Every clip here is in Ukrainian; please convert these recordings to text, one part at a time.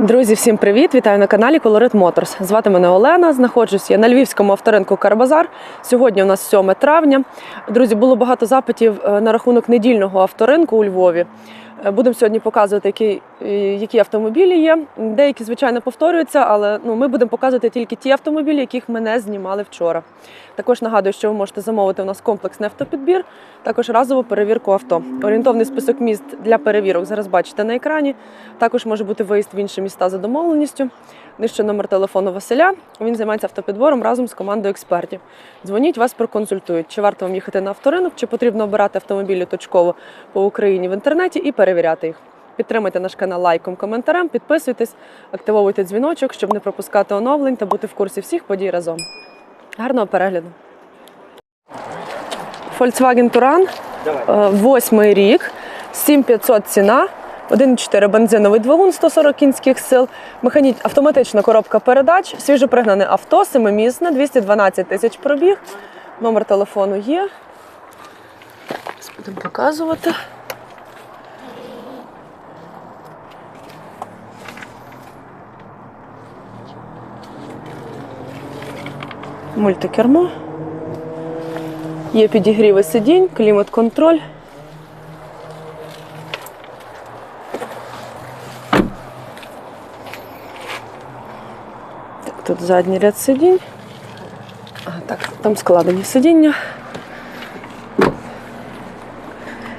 Друзі, всім привіт! Вітаю на каналі Colorit Motors. Звати мене Олена. Знаходжусь я на львівському авторинку Карбазар. Сьогодні у нас 7 травня. Друзі, було багато запитів е, на рахунок недільного авторинку у Львові. Е, Будемо сьогодні показувати, які, е, які автомобілі є. Деякі, звичайно, повторюються, але ну, ми будемо показувати тільки ті автомобілі, яких ми не знімали вчора. Також нагадую, що ви можете замовити у нас комплексний автопідбір, також разову перевірку авто. Орієнтовний список міст для перевірок зараз бачите на екрані. Також може бути виїзд в інші міста за домовленістю. Нижче номер телефону Василя. Він займається автопідбором разом з командою експертів. Дзвоніть, вас проконсультують, чи варто вам їхати на авторинок, чи потрібно обирати автомобілі точково по Україні в інтернеті і перевіряти їх. Підтримайте наш канал лайком, коментарем, підписуйтесь, активовуйте дзвіночок, щоб не пропускати оновлень та бути в курсі всіх подій разом. Гарного перегляду! Volkswagen Touran, е, восьмий рік, 7500 ціна, 1,4 бензиновий двигун, 140 кінських сил, механі... автоматична коробка передач, свіжопригнане авто, семимісне, 212 тисяч пробіг. Номер телефону є. Зараз Будемо показувати. Мультикермо. Є підігріви сидінь, клімат-контроль. Тут задній ряд сидінь. А, так, там складені сидіння.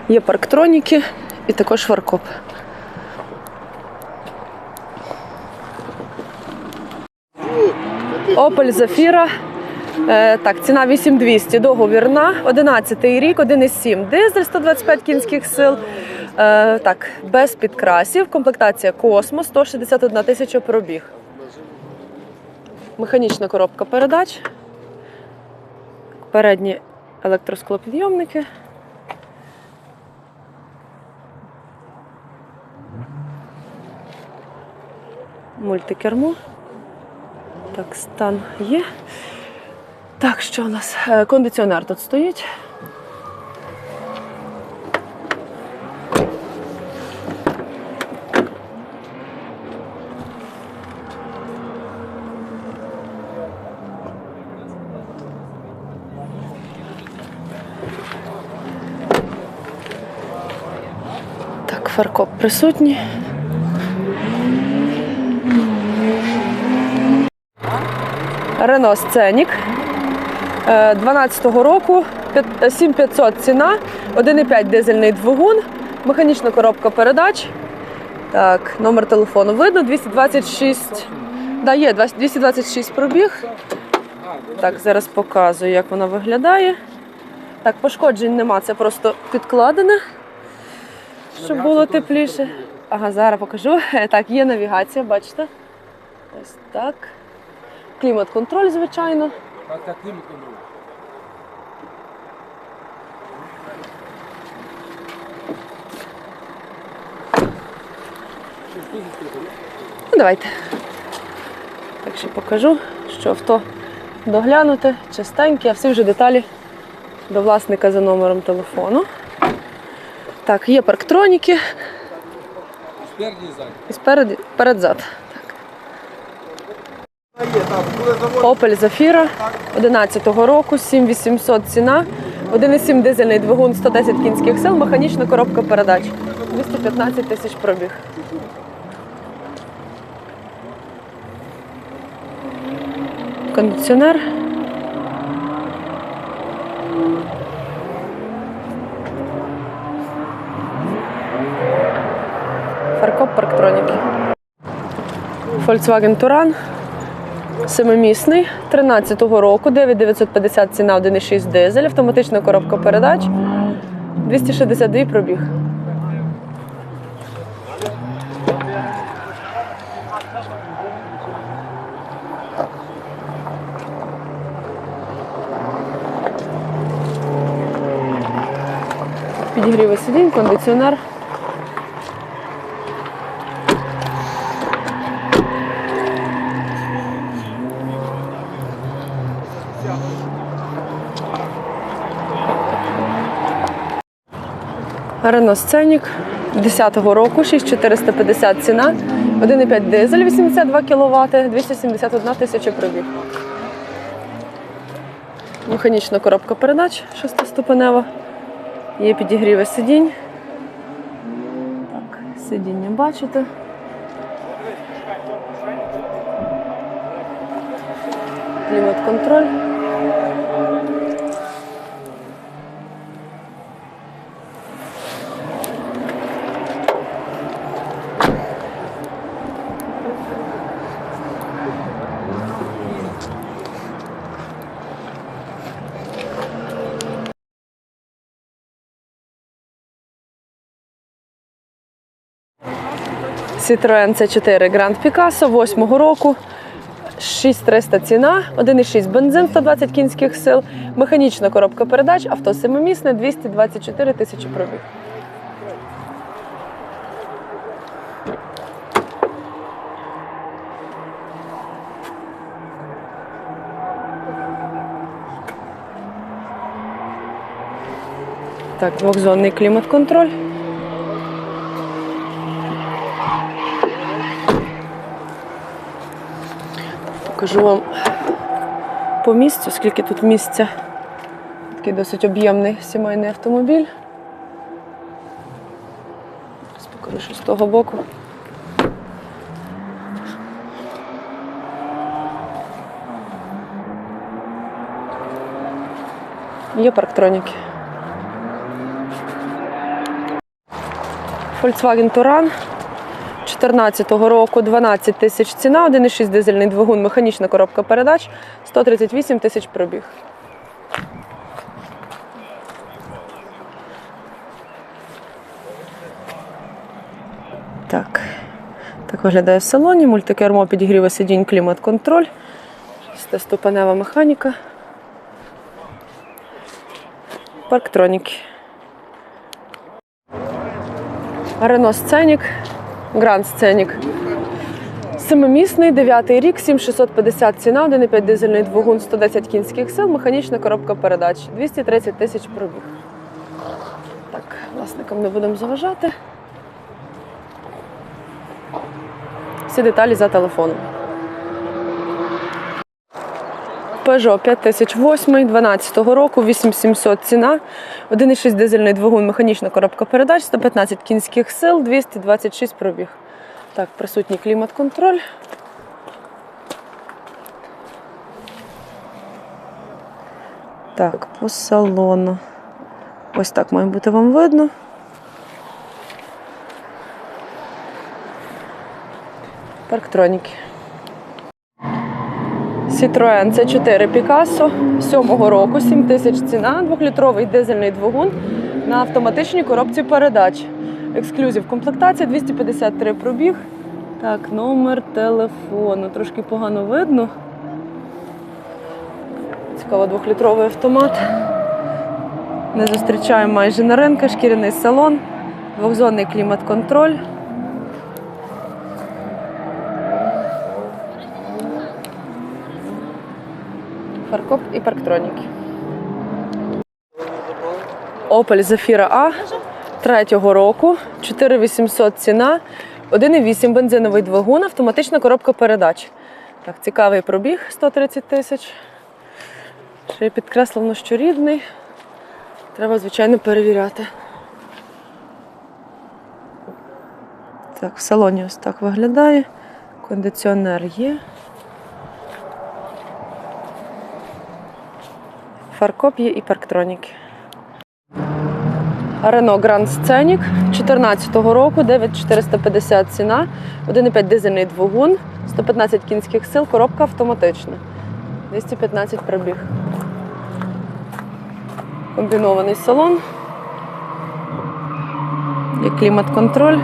Є парктроніки і також фаркоп. Opel Zafira. Е, так, ціна 8200, договірна, 11-й рік, 1,7 дизель, 125 кінських сил. Е, так, без підкрасів, комплектація Космос, 161 тисяча пробіг. Механічна коробка передач. Передні електросклопідйомники. Мультикермо. Так, стан є. Так, що у нас? Е, Кондиціонер тут стоїть. Фаркоп присутній. Рено Сценік. 12-го року 7500 ціна, 1,5 дизельний двигун, механічна коробка передач. Так, номер телефону видно, 226. Да, є 226 пробіг. Так, зараз показую, як вона виглядає. Так, пошкоджень нема, це просто підкладене, щоб було тепліше. Ага, зараз покажу. Так, є навігація, бачите? Ось так. Клімат-контроль, звичайно. Так, так, клімат. Ну, давайте. Так ще покажу, що авто доглянуте, чистеньке, а всі вже деталі до власника за номером телефону. Так, є парктроніки Спереді і ззаді. і спереду, перед-зад. Opel Zafira 11-го року, 7800 ціна, 1,7 дизельний двигун, 110 кінських сил, механічна коробка передач, 215 тисяч пробіг. Кондиціонер. Фаркоп парктроніки. Volkswagen Touran. Семимісний 13-го року, 9950 ціна 1,6 дизель, автоматична коробка передач, 262 пробіг. Підігріви сидінь, кондиціонер. Рено Сценік 10-го року, 6450 ціна, 1,5 дизель 82 кВт, 271 тисяча пробіг. Механічна коробка передач шестиступенева. Є підігріви сидінь. Так, сидіння бачите. Клімат-контроль. Citroen C4 Grand Picasso 8 року. 6300 ціна, 1,6 бензин, 120 кінських сил, механічна коробка передач, авто семимісне, 224 тисячі пробіг. Так, двохзонний клімат-контроль. Покажу вам по місцю, скільки тут місця. Такий досить об'ємний сімейний автомобіль. Зараз покажу, що з того боку. Є парктроніки. Volkswagen Touran 14-го року 12 тисяч ціна, 1,6 дизельний двигун, механічна коробка передач, 138 тисяч пробіг. Так. Так виглядає в салоні. Мультикермо підігріва сидінь, клімат-контроль. Шестиступенева механіка. Парктроніки. Рено Сценік, Гранд Сценік. Семимісний, дев'ятий рік, 7650 ціна, 1,5 дизельний двигун, 110 кінських сил, механічна коробка передач, 230 тисяч пробіг. Так, власникам не будемо заважати. Всі деталі за телефоном. Peugeot 5008 12 року, 8700 ціна, 1,6 дизельний двигун, механічна коробка передач, 115 кінських сил, 226 пробіг. Так, присутній клімат-контроль. Так, по салону. Ось так має бути вам видно. Парктроніки. Citroen C4 Picasso 7-го року, 7 тисяч ціна, 2-літровий дизельний двигун на автоматичній коробці передач. Ексклюзив комплектація 253 пробіг. Так, номер телефону. Трошки погано видно. Цікаво, 2-літровий автомат. Не зустрічаємо майже на ринку, шкіряний салон, двохзонний клімат-контроль. Фаркоп і парктроніки. Opel Zafira A третього року, 4800 ціна, 1,8 бензиновий двигун, автоматична коробка передач. Так, цікавий пробіг 130 тисяч. Ще підкреслено, що рідний. Треба, звичайно, перевіряти. Так, в салоні ось так виглядає. Кондиціонер є. Фаркоп і парктроніки. Renault Grand Scenic 2014 року, 9450 ціна, 1,5 дизельний двигун, 115 кінських сил, коробка автоматична. 215 пробіг. Комбінований салон. Є клімат-контроль.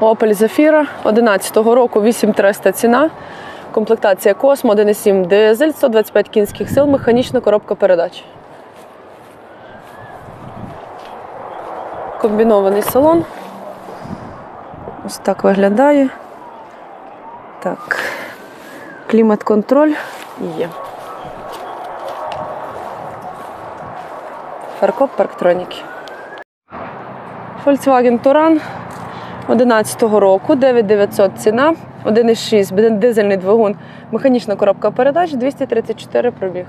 Opel Zafira 2011 року 8300 ціна. Комплектація Космо 1,7 дизель, 125 кінських сил, механічна коробка передач. Комбінований салон. Ось так виглядає. Так. Клімат-контроль є. Фаркоп парктроніки. Volkswagen Туран. 11-го року, 9900 ціна, 1,6, бен- дизельний двигун, механічна коробка передач, 234 пробіг.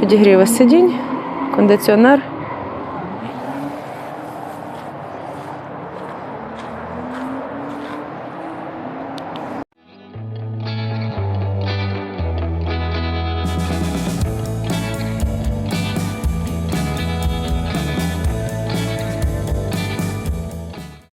Підігріви сидінь, кондиціонер.